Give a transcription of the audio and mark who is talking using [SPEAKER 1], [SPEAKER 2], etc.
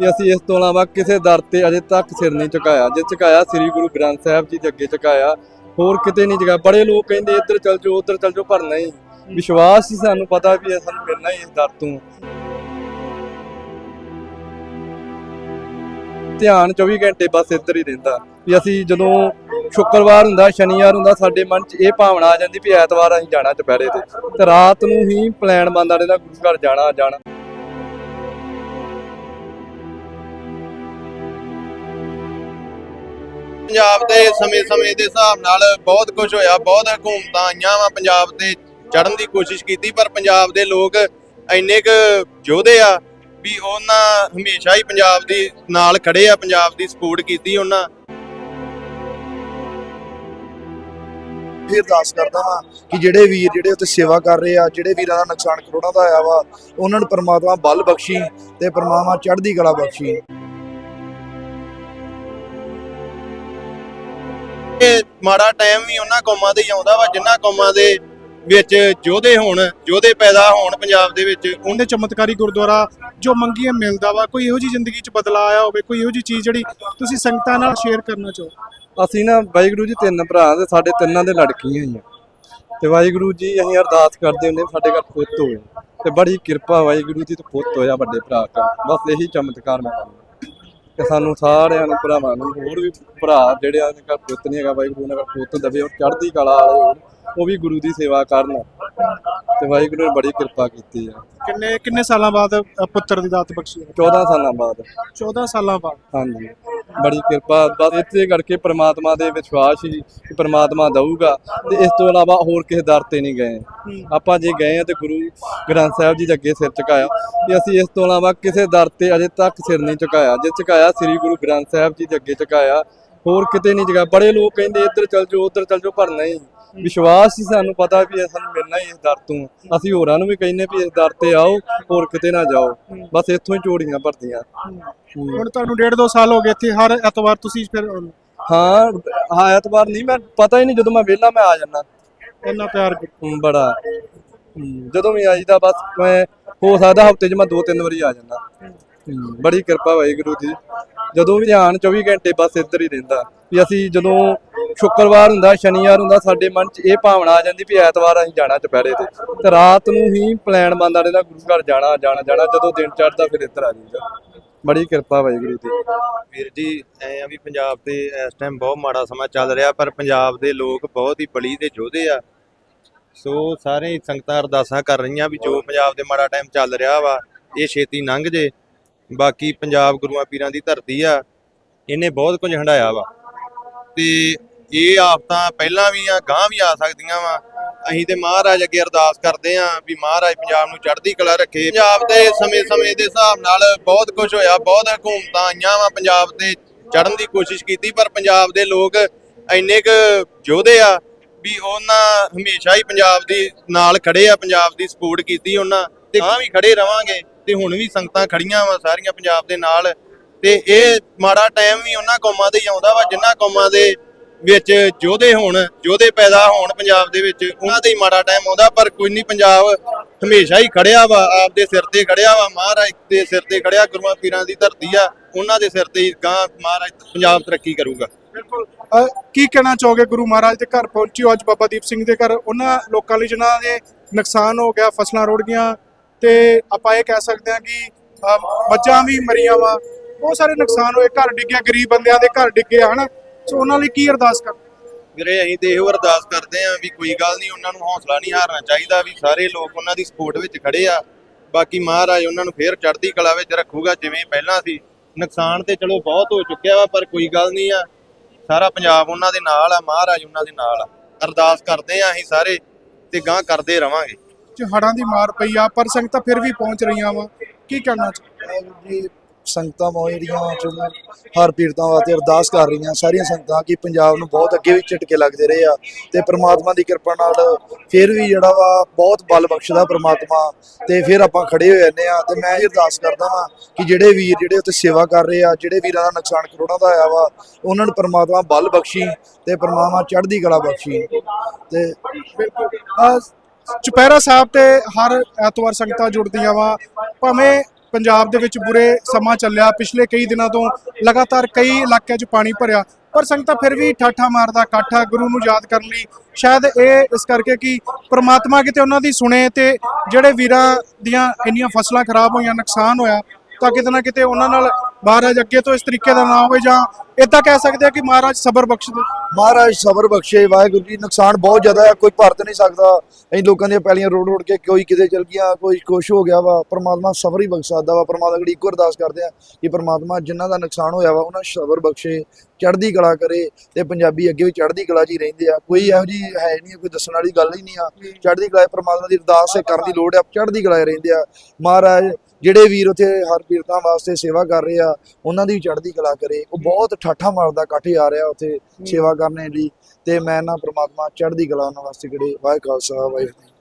[SPEAKER 1] ਕਿ ਅਸੀਂ ਇਸ ਤੋਂ ਇਲਾਵਾ ਕਿਸੇ ਦਰ ਤੇ ਅਜੇ ਤੱਕ ਸਿਰ ਨਹੀਂ ਝੁਕਾਇਆ, ਜੇ ਝੁਕਾਇਆ ਸ੍ਰੀ ਗੁਰੂ ਗ੍ਰੰਥ ਸਾਹਿਬ ਜੀ ਦੇ ਅੱਗੇ ਝੁਕਾਇਆ, ਹੋਰ ਕਿਤੇ ਨਹੀਂ ਝੁਕਾਇਆ। ਬੜੇ ਲੋਕ ਕਹਿੰਦੇ ਇੱਧਰ ਚੱਲ ਜਾਓ, ਉੱਧਰ ਚੱਲ ਜਾਓ, ਪਰ ਨਹੀਂ। ਵਿਸ਼ਵਾਸ ਸੀ ਸਾਨੂੰ ਪਤਾ ਵੀ ਇਹ ਸਾਨੂੰ ਮਿਲਣਾ ਹੀ ਇਸ ਦਰ ਤੋਂ। ਧਿਆਨ 24 ਘੰਟੇ ਬਸ ਇੱਧਰ ਹੀ ਰਹਿੰਦਾ। ਵੀ ਅਸੀਂ ਜਦੋਂ ਸ਼ੁੱਕਰਵਾਰ ਹੁੰਦਾ, ਸ਼ਨੀਵਾਰ ਹੁੰਦਾ, ਸਾਡੇ ਮਨ 'ਚ ਇਹ ਭਾਵਨਾ ਆ ਜਾਂਦੀ ਵੀ ਐਤਵਾਰ ਅਸੀਂ ਜਾਣਾ ਦੁਪਹਿਰੇ ਤੇ। ਤੇ ਰਾਤ ਨੂੰ ਹੀ ਪਲਾਨ ਬੰਦਾ ਰਹਿੰਦਾ, ਗੁਰੂ ਘਰ ਜਾਣਾ ਜਾਣਾ।
[SPEAKER 2] ਪੰਜਾਬ ਦੇ ਸਮੇਂ-ਸਮੇਂ ਦੇ ਹਿਸਾਬ ਨਾਲ ਬਹੁਤ ਕੁਝ ਹੋਇਆ, ਬਹੁਤ ਹਕੂਮਤਾਂ ਆਈਆਂ ਵਾ ਪੰਜਾਬ ਤੇ ਚੜਨ ਦੀ ਕੋਸ਼ਿਸ਼ ਕੀਤੀ, ਪਰ ਪੰਜਾਬ ਦੇ ਲੋਕ ਇੰਨੇ ਕੁ ਯੋਧੇ ਆ ਵੀ ਉਹਨਾਂ ਹਮੇਸ਼ਾ ਹੀ ਪੰਜਾਬ ਦੀ ਨਾਲ ਖੜੇ ਆ, ਪੰਜਾਬ ਦੀ ਸਪੋਰਟ ਕੀਤੀ ਉਹਨਾਂ।
[SPEAKER 3] ਫਿਰ ਅਰਦਾਸ ਕਰਦਾ ਵਾਂ ਕਿ ਜਿਹੜੇ ਵੀਰ ਜਿਹੜੇ ਉੱਤੇ ਸੇਵਾ ਕਰ ਰਹੇ ਆ, ਜਿਹੜੇ ਵੀਰਾਂ ਦਾ ਨੁਕਸਾਨ ਕਰੋੜਾਂ ਦਾ ਆਇਆ ਵਾ, ਉਹਨਾਂ ਨੂੰ ਪਰਮਾਤਮਾ ਬਲ ਬਖਸ਼ੀ ਤੇ ਪਰਮਾਤਮਾ ਚੜ੍ਹਦੀ ਕਲਾ ਬਖਸ਼ੀ।
[SPEAKER 2] ਮਾੜਾ ਟਾਈਮ ਵੀ ਉਹਨਾਂ ਕੌਮਾਂ ਦੇ ਹੀ ਆਉਂਦਾ ਵਾ ਜਿਨ੍ਹਾਂ ਕੌਮਾਂ ਦੇ ਵਿੱਚ ਯੋਧੇ ਹੋਣ ਯੋਧੇ ਪੈਦਾ ਹੋਣ ਪੰਜਾਬ ਦੇ ਵਿੱਚ।
[SPEAKER 4] ਉਹਦੇ ਚਮਤਕਾਰੀ ਗੁਰਦੁਆਰਾ ਜੋ ਮੰਗੀਏ ਮਿਲਦਾ ਵਾ ਕੋਈ ਇਹੋ ਜੀ ਜ਼ਿੰਦਗੀ 'ਚ ਬਦਲਾ ਆਇਆ ਹੋਵੇ ਕੋਈ ਇਹੋ ਜੀ ਚੀਜ਼ ਜਿਹੜੀ ਤੁਸੀਂ ਸੰਗਤਾਂ ਨਾਲ ਸ਼ੇਅਰ ਕਰਨਾ ਚਾਹੋ?
[SPEAKER 1] ਅਸੀਂ ਨਾ ਵਾਹਿਗੁਰੂ ਜੀ ਤਿੰਨ ਭਰਾ ਤੇ ਸਾਡੇ ਤਿੰਨਾਂ ਦੇ ਲੜਕੀਆਂ ਹੀ ਆ। ਤੇ ਵਾਹਿਗੁਰੂ ਜੀ ਅਸੀਂ ਅਰਦਾਸ ਕਰਦੇ ਹੁੰਦੇ ਸਾਡੇ ਘਰ ਪੁੱਤ ਹੋਵੇ। ਤੇ ਬੜੀ ਕਿਰਪਾ ਵਾਹਿਗੁਰੂ ਜੀ ਤੇ ਪੁੱਤ ਹੋਇਆ ਵੱਡੇ ਭਰਾ ਕਰ ਬਸ ਇਹੀ ਚਮਤਕਾਰ ਮੈਂ ਤੇ ਸਾਨੂੰ ਸਾਰਿਆਂ ਨੂੰ ਭਰਾਵਾਂ ਨੂੰ ਹੋਰ ਵੀ ਭਰਾ ਜਿਹੜੇ ਆ ਘਰ ਪੁੱਤ ਨਹੀਂ ਹੈਗਾ ਵਾਹਿਗੁਰੂ ਦਾ ਪੁੱਤ ਦੇਵੇ ਉਹ ਚੜ੍ਹਦੀ ਕਲਾ ਵਾਲੇ ਉਹ ਵੀ ਗੁਰੂ ਦੀ ਸੇਵਾ ਕਰਨ। ਤੇ ਵਾਹਿਗੁਰੂ ਨੇ ਬੜੀ ਕਿਰਪਾ ਕੀਤੀ ਆ।
[SPEAKER 4] ਕਿੰਨੇ ਕਿੰਨੇ ਸਾਲਾਂ ਬਾਅਦ ਪੁੱਤਰ ਦੀ ਦਾਤ ਬਖਸ਼ੀ? ਹੈ
[SPEAKER 1] 14 ਸਾਲਾਂ ਬਾਅਦ।
[SPEAKER 4] 14 ਸਾਲਾਂ ਬਾਅਦ।
[SPEAKER 1] ਹਾਂਜੀ। ਬੜੀ ਕਿਰਪਾ, ਬਸ ਇੱਥੇ ਕਰਕੇ ਪ੍ਰਮਾਤਮਾ ਦੇ ਵਿਸ਼ਵਾਸ ਹੀ ਕਿ ਪ੍ਰਮਾਤਮਾ ਦਊਗਾ। ਤੇ ਇਸ ਤੋਂ ਇਲਾਵਾ ਹੋਰ ਕਿਸੇ ਦਰ ਤੇ ਨਹੀਂ ਗਏ। ਆਪਾਂ ਜੇ ਗਏ ਆ ਤੇ ਗੁਰੂ ਗ੍ਰੰਥ ਸਾਹਿਬ ਜੀ ਦੇ ਅੱਗੇ ਸਿਰ ਝੁਕਾਇਆ। ਤੇ ਅਸੀਂ ਇਸ ਤੋਂ ਇਲਾਵਾ ਕਿਸੇ ਦਰ ਤੇ ਅਜੇ ਤੱਕ ਸਿਰ ਨਹੀਂ ਝੁਕਾਇਆ। ਜੇ ਝੁਕਾਇਆ ਸ੍ਰੀ ਗੁਰੂ ਗ੍ਰੰਥ ਸਾਹਿਬ ਜੀ ਦੇ ਅੱਗੇ ਝੁਕਾਇਆ, ਹੋਰ ਕਿਤੇ ਨਹੀਂ ਝੁਕਾਇਆ। ਬੜੇ ਲੋਕ ਕਹਿੰਦੇ, ਇੱਧਰ ਚੱਲ ਜਾਓ, ਉੱਧਰ ਚੱਲ ਜਾਓ, ਪਰ ਨਹੀਂ। ਵਿਸ਼ਵਾਸ ਸੀ ਸਾਨੂੰ ਪਤਾ ਵੀ ਇਹ ਸਾਨੂੰ ਮਿਲਣਾ ਹੀ ਇਸ ਦਰ ਤੋਂ। ਅਸੀਂ ਹੋਰਾਂ ਨੂੰ ਵੀ ਕਹਿੰਨੇ ਵੀ ਇਸ ਦਰ ਤੇ ਆਓ ਹੋਰ ਕਿਤੇ ਨਾ ਜਾਓ। ਬਸ ਇੱਥੋਂ ਹੀ ਝੋੜੀਆਂ ਭਰਦੀਆਂ।
[SPEAKER 4] ਹੁਣ ਤੁਹਾਨੂੰ ਡੇਢ ਦੋ ਸਾਲ ਹੋ ਗਏ ਇੱਥੇ ਹਰ ਐਤਵਾਰ ਤੁਸੀਂ ਫਿਰ
[SPEAKER 1] ਹਾਂ ਹਾਂ ਐਤਵਾਰ ਨਹੀਂ ਮੈਂ ਪਤਾ ਹੀ ਨਹੀਂ ਜਦੋਂ ਮੈਂ ਵਿਹਲਾ ਮੈਂ ਆ ਜਾਣਾ
[SPEAKER 4] ਇੰਨਾ ਪਿਆਰ।
[SPEAKER 1] ਬੜਾ। ਜਦੋਂ ਵੀ ਆਈਦਾ ਬਸ ਮੈਂ ਹੋ ਸਕਦਾ ਹਫ਼ਤੇ 'ਚ ਮੈਂ ਦੋ ਤਿੰਨ ਵਾਰੀ ਆ ਜਾਣਾ ਬੜੀ ਕਿਰਪਾ ਵਾਹਿਗੁਰੂ ਦੀ। ਜਦੋਂ ਵੀ ਧਿਆਨ 24 ਘੰਟੇ ਬਸ ਇੱਧਰ ਹੀ ਰਹਿੰਦਾ। ਵੀ ਅਸੀਂ ਜਦੋਂ ਸ਼ੁੱਕਰਵਾਰ ਹੁੰਦਾ, ਸ਼ਨੀਵਾਰ ਹੁੰਦਾ, ਸਾਡੇ ਮਨ 'ਚ ਇਹ ਭਾਵਨਾ ਆ ਜਾਂਦੀ ਵੀ ਐਤਵਾਰ ਅਸੀਂ ਜਾਣਾ ਚੁਪਹਿਰੇ ਤੇ। ਤੇ ਰਾਤ ਨੂੰ ਹੀ ਪਲਾਨ ਬੰਦਾ ਰਹਿੰਦਾ ਗੁਰੂ ਘਰ ਜਾਣਾ ਜਾਣਾ ਜਾਣਾ, ਜਦੋਂ ਦਿਨ ਚੜ੍ਹਦਾ ਫਿਰ ਇੱਧਰ ਆ ਜਾਈਦਾ। ਬੜੀ ਕਿਰਪਾ ਵਾਹਿਗੁਰੂ ਦੀ।
[SPEAKER 2] ਵੀਰ ਜੀ, ਐ ਆ ਵੀ ਪੰਜਾਬ ਤੇ ਇਸ ਟਾਈਮ ਬਹੁਤ ਮਾੜਾ ਸਮਾਂ ਚੱਲ ਰਿਹਾ, ਪਰ ਪੰਜਾਬ ਦੇ ਲੋਕ ਬਹੁਤ ਹੀ ਬਲੀ ਦੇ ਯੋਧੇ ਆ। ਸੋ ਸਾਰੇ ਸੰਗਤਾਂ ਅਰਦਾਸਾਂ ਕਰ ਰਹੀਆਂ ਵੀ ਜੋ ਪੰਜਾਬ ਦੇ ਮਾੜਾ ਟਾਈਮ ਚੱਲ ਰਿਹਾ ਵਾ, ਇਹ ਛੇਤੀ ਲੰਘ ਜੇ। ਬਾਕੀ ਪੰਜਾਬ ਗੁਰੂਆਂ ਪੀਰਾਂ ਦੀ ਧਰਤੀ ਆ, ਇਹਨੇ ਬਹੁਤ ਕੁਝ ਹੰਡਾਇਆ ਵਾ। ਤੇ ਇਹ ਆਫਤਾਂ ਪਹਿਲਾਂ ਵੀ ਆ ਗਾਂ ਵੀ ਆ ਸਕਦੀਆਂ ਵਾ। ਅਸੀਂ ਤੇ ਮਹਾਰਾਜ ਅੱਗੇ ਅਰਦਾਸ ਕਰਦੇ ਆਂ ਵੀ ਮਹਾਰਾਜ ਪੰਜਾਬ ਨੂੰ ਚੜ੍ਹਦੀ ਕਲਾ ਰੱਖੇ। ਪੰਜਾਬ ਦੇ ਸਮੇਂ-ਸਮੇਂ ਦੇ ਹਿਸਾਬ ਨਾਲ ਬਹੁਤ ਕੁਝ ਹੋਇਆ, ਬਹੁਤ ਹਕੂਮਤਾਂ ਆਈਆਂ ਵਾ ਪੰਜਾਬ ਤੇ ਚੜ੍ਹਨ ਦੀ ਕੋਸ਼ਿਸ਼ ਕੀਤੀ, ਪਰ ਪੰਜਾਬ ਦੇ ਲੋਕ ਇੰਨੇ ਕੁ ਯੋਧੇ ਆ ਵੀ ਉਹਨਾਂ ਹਮੇਸ਼ਾ ਹੀ ਪੰਜਾਬ ਦੀ ਨਾਲ ਖੜੇ ਆ, ਪੰਜਾਬ ਦੀ ਸਪੋਰਟ ਕੀਤੀ ਉਹਨਾਂ। ਤੇ ਹਾਂ ਵੀ ਖੜੇ ਰਵਾਂਗੇ ਤੇ ਹੁਣ ਵੀ ਸੰਗਤਾਂ ਖੜੀਆਂ ਵਾ ਸਾਰੀਆਂ ਪੰਜਾਬ ਦੇ ਨਾਲ। ਤੇ ਇਹ ਮਾੜਾ ਟਾਈਮ ਵੀ ਉਹਨਾਂ ਕੌਮਾਂ ਦੇ ਹੀ ਆਉਂਦਾ ਵਾ ਜਿਨ੍ਹਾਂ ਕੌਮਾਂ ਦੇ ਵਿੱਚ ਯੋਧੇ ਹੋਣ ਯੋਧੇ ਪੈਦਾ ਹੋਣ ਪੰਜਾਬ ਦੇ ਵਿੱਚ ਉਹਨਾਂ ਦੇ ਹੀ ਮਾੜਾ ਟਾਈਮ ਆਉਂਦਾ ਪਰ ਕੋਈ ਨਹੀਂ ਪੰਜਾਬ ਹਮੇਸ਼ਾ ਹੀ ਖੜਿਆ ਵਾ ਆਪਦੇ ਸਿਰ ਤੇ ਖੜਿਆ ਵਾ ਮਹਾਰਾਜ ਦੇ ਸਿਰ ਤੇ ਖੜਿਆ ਗੁਰੂਆਂ ਪੀਰਾਂ ਦੀ ਧਰਤੀ ਆ ਉਹਨਾਂ ਦੇ ਸਿਰ ਤੇ ਹੀ ਗਾਂ ਮਹਾਰਾਜ ਪੰਜਾਬ ਤਰੱਕੀ ਕਰੂਗਾ।
[SPEAKER 4] ਬਿਲਕੁਲ। ਕੀ ਕਹਿਣਾ ਚਾਹੋਗੇ ਗੁਰੂ ਮਹਾਰਾਜ ਦੇ ਘਰ ਪਹੁੰਚਿਓ ਅੱਜ ਬਾਬਾ ਦੀਪ ਸਿੰਘ ਦੇ ਘਰ? ਉਹਨਾਂ ਲੋਕਾਂ ਲਈ ਜਿਨ੍ਹਾਂ ਦੇ ਨੁਕਸਾਨ ਹੋ ਗਿਆ ਫਸਲਾਂ ਰੁੜ ਗਈਆਂ ਤੇ ਆਪਾਂ ਇਹ ਕਹਿ ਸਕਦੇ ਹਾਂ ਕਿ ਅ, ਮੱਝਾਂ ਵੀ ਮਰੀਆਂ ਵਾ। ਬਹੁਤ ਸਾਰੇ ਨੁਕਸਾਨ ਹੋਏ ਘਰ ਡਿੱਗਿਆ ਗਰੀਬ ਬੰਦਿਆਂ ਦੇ ਘਰ ਡਿੱਗੇ ਹਨਾ? ਸੋ ਉਹਨਾਂ ਲਈ ਕੀ ਅਰਦਾਸ ਕਰ
[SPEAKER 2] ਵੀਰੇ ਅਸੀਂ ਤੇ ਇਹੋ ਅਰਦਾਸ ਕਰਦੇ ਆਂ ਵੀ ਕੋਈ ਗੱਲ ਨਹੀਂ ਉਹਨਾਂ ਨੂੰ ਹੌਸਲਾ ਨਹੀਂ ਹਾਰਨਾ ਚਾਹੀਦਾ ਵੀ ਸਾਰੇ ਲੋਕ ਉਹਨਾਂ ਦੀ ਸਪੋਰਟ ਵਿੱਚ ਖੜੇ ਆ। ਬਾਕੀ ਮਹਾਰਾਜ ਉਹਨਾਂ ਨੂੰ ਫੇਰ ਚੜ੍ਹਦੀ ਕਲਾ ਵਿੱਚ ਰੱਖੂਗਾ ਜਿਵੇਂ ਪਹਿਲਾਂ ਸੀ। ਨੁਕਸਾਨ ਤੇ ਚਲੋ ਬਹੁਤ ਹੋ ਚੁੱਕਿਆ ਵਾ ਪਰ ਕੋਈ ਗੱਲ ਨਹੀਂ ਆ। ਸਾਰਾ ਪੰਜਾਬ ਉਹਨਾਂ ਦੇ ਨਾਲ ਆ ਮਹਾਰਾਜ ਉਹਨਾਂ ਦੇ ਨਾਲ ਆ। ਅਰਦਾਸ ਕਰਦੇ ਆ ਅਸੀਂ ਸਾਰੇ ਤੇ ਗਾਂ ਕਰਦੇ ਰਵਾਂਗੇ।
[SPEAKER 4] ਕਿ ਹੜਾਂ ਦੀ ਮਾਰ ਪਈ ਆ ਪਰ ਸੰਗਤਾਂ ਫਿਰ ਵੀ ਪਹੁੰਚ ਰਹੀਆਂ ਵਾ। ਕੀ ਕਰਨਾ ਚਾਹੀਦਾ
[SPEAKER 3] ਜੀ ਸੰਗਤਾਂ ਮੋ ਜਿਹੜੀਆਂ ਚਲੋ ਹਰ ਪੀੜਤਾਂ ਵਾਸਤੇ ਅਰਦਾਸ ਕਰ ਰਹੀਆਂ ਸਾਰੀਆਂ ਸੰਗਤਾਂ ਕਿ ਪੰਜਾਬ ਨੂੰ ਬਹੁਤ ਅੱਗੇ ਵੀ ਝਟਕੇ ਲੱਗਦੇ ਰਹੇ ਆ ਤੇ ਪ੍ਰਮਾਤਮਾ ਦੀ ਕਿਰਪਾ ਨਾਲ ਫਿਰ ਵੀ ਜਿਹੜਾ ਵਾ ਬਹੁਤ ਬਲ ਬਖਸ਼ਦਾ ਪ੍ਰਮਾਤਮਾ ਤੇ ਫਿਰ ਆਪਾਂ ਖੜੇ ਹੋ ਜਾਂਦੇ ਆ ਤੇ ਮੈਂ ਇਹ ਅਰਦਾਸ ਕਰਦਾ ਵਾਂ ਕਿ ਜਿਹੜੇ ਵੀਰ ਜਿਹੜੇ ਉੱਤੇ ਸੇਵਾ ਕਰ ਰਹੇ ਆ ਜਿਹੜੇ ਵੀਰਾਂ ਦਾ ਨੁਕਸਾਨ ਕਰੋੜਾਂ ਦਾ ਆਇਆ ਵਾ ਉਹਨਾਂ ਨੂੰ ਪ੍ਰਮਾਤਮਾ ਬਲ ਬਖਸ਼ੀ ਤੇ ਪ੍ਰਮਾਤਮਾ ਚੜ੍ਹਦੀ ਕਲਾ ਬਖਸ਼ੀ ਤੇ
[SPEAKER 4] ਅ, ਚੁਪਹਿਰਾ ਸਾਹਿਬ ਤੇ ਹਰ ਐਤਵਾਰ ਸੰਗਤਾਂ ਜੁੜਦੀਆਂ ਵਾ ਭਾਵੇਂ ਪੰਜਾਬ ਦੇ ਵਿੱਚ ਬੁਰੇ ਸਮਾਂ ਚੱਲਿਆ, ਪਿਛਲੇ ਕਈ ਦਿਨਾਂ ਤੋਂ ਲਗਾਤਾਰ ਕਈ ਇਲਾਕਿਆਂ 'ਚ ਪਾਣੀ ਭਰਿਆ, ਪਰ ਸੰਗਤਾਂ ਫਿਰ ਵੀ ਠਾਠਾ ਮਾਰਦਾ ਕਾਠਾ ਗੁਰੂ ਨੂੰ ਯਾਦ ਕਰਨ ਲਈ। ਸ਼ਾਇਦ ਇਹ ਇਸ ਕਰਕੇ ਕਿ ਪ੍ਰਮਾਤਮਾ ਕਿਤੇ ਉਹਨਾਂ ਦੀ ਸੁਣੇ ਤੇ ਜਿਹੜੇ ਵੀਰਾਂ ਦੀਆਂ ਇੰਨੀਆਂ ਫਸਲਾਂ ਖਰਾਬ ਹੋਈਆਂ, ਨੁਕਸਾਨ ਹੋਇਆ, ਤਾਂ ਕਿਤੇ ਨਾ ਕਿਤੇ ਉਹਨਾਂ ਨਾਲ ਮਹਾਰਾਜ ਅੱਗੇ ਤੋਂ ਇਸ ਤਰੀਕੇ ਦਾ ਨਾ ਹੋਵੇ ਜਾਂ ਇਦਾਂ ਕਹਿ ਸਕਦੇ ਆ ਕਿ ਮਹਾਰਾਜ ਸਬਰ ਬਖਸ਼ ਦੇ।
[SPEAKER 3] ਮਹਾਰਾਜ ਸਬਰ ਬਖਸ਼ੇ, ਵਾਹਿਗੁਰੂ ਜੀ, ਨੁਕਸਾਨ ਬਹੁਤ ਜ਼ਿਆਦਾ ਹੈ ਕੋਈ ਭਰਤ ਨਹੀਂ ਸਕਦਾ। ਅਸੀਂ ਲੋਕਾਂ ਦੀਆਂ ਪੈਲੀਆਂ ਰੋੜ ਰੋੜ ਕੇ ਕੋਈ ਕਿਤੇ ਚਲ ਗਿਆ, ਕੋਈ ਕੁਛ ਹੋ ਗਿਆ ਵਾ, ਪ੍ਰਮਾਤਮਾ ਸਬਰ ਹੀ ਬਖਸ਼ ਸਕਦਾ ਵਾ। ਪ੍ਰਮਾਤਮਾ ਅਗੜੀ ਇੱਕੋ ਅਰਦਾਸ ਕਰਦੇ ਆ ਕਿ ਪ੍ਰਮਾਤਮਾ ਜਿਨ੍ਹਾਂ ਦਾ ਨੁਕਸਾਨ ਹੋਇਆ ਵਾ, ਉਹਨਾਂ ਸਬਰ ਬਖਸ਼ੇ, ਚੜ੍ਹਦੀ ਕਲਾ ਕਰੇ ਤੇ ਪੰਜਾਬੀ ਅੱਗੇ ਵੀ ਚੜ੍ਹਦੀ ਕਲਾ 'ਚ ਹੀ ਰਹਿੰਦੇ ਆ। ਕੋਈ ਇਹੋ ਜੀ ਹੈ ਨਹੀਂ, ਕੋਈ ਦੱਸਣ ਵਾਲੀ ਗੱਲ ਹੀ ਨਹੀਂ ਆ। ਚੜ੍ਹਦੀ ਕਲਾ ਪ੍ਰਮਾਤਮਾ ਦੀ ਅਰਦਾਸ ਕਰਨ ਦੀ ਲੋੜ ਆ, ਚੜ੍ਹਦੀ ਕਲਾ ਰਹਿੰਦੇ ਆ। ਮਹਾਰਾਜ ਜਿਹੜੇ ਵੀਰ ਉੱਥੇ ਹਰ ਪੀਰਤਾਂ ਵਾਸਤੇ ਸੇਵਾ ਕਰ ਰਹੇ ਆ, ਉਹਨਾਂ ਦੀ ਵੀ ਚੜ੍ਹਦੀ ਕਲਾ ਕਰੇ। ਉਹ ਬਹੁਤ ਠਾਠਾ ਮਾਰਦਾ ਇਕੱਠ ਆ ਰਿਹਾ ਉੱਥੇ ਸੇਵਾ ਕਰਨੇ ਲਈ। ਤੇ ਮੈਂ ਨਾ ਪ੍ਰਮਾਤਮਾ ਚੜ੍ਹਦੀ ਕਲਾ ਉਹਨਾਂ ਵਾਸਤੇ ਕਰੇ। ਵਾਹਿਗੁਰੂ ਖਾਲਸਾ, ਵਾਹਿਗੁਰੂ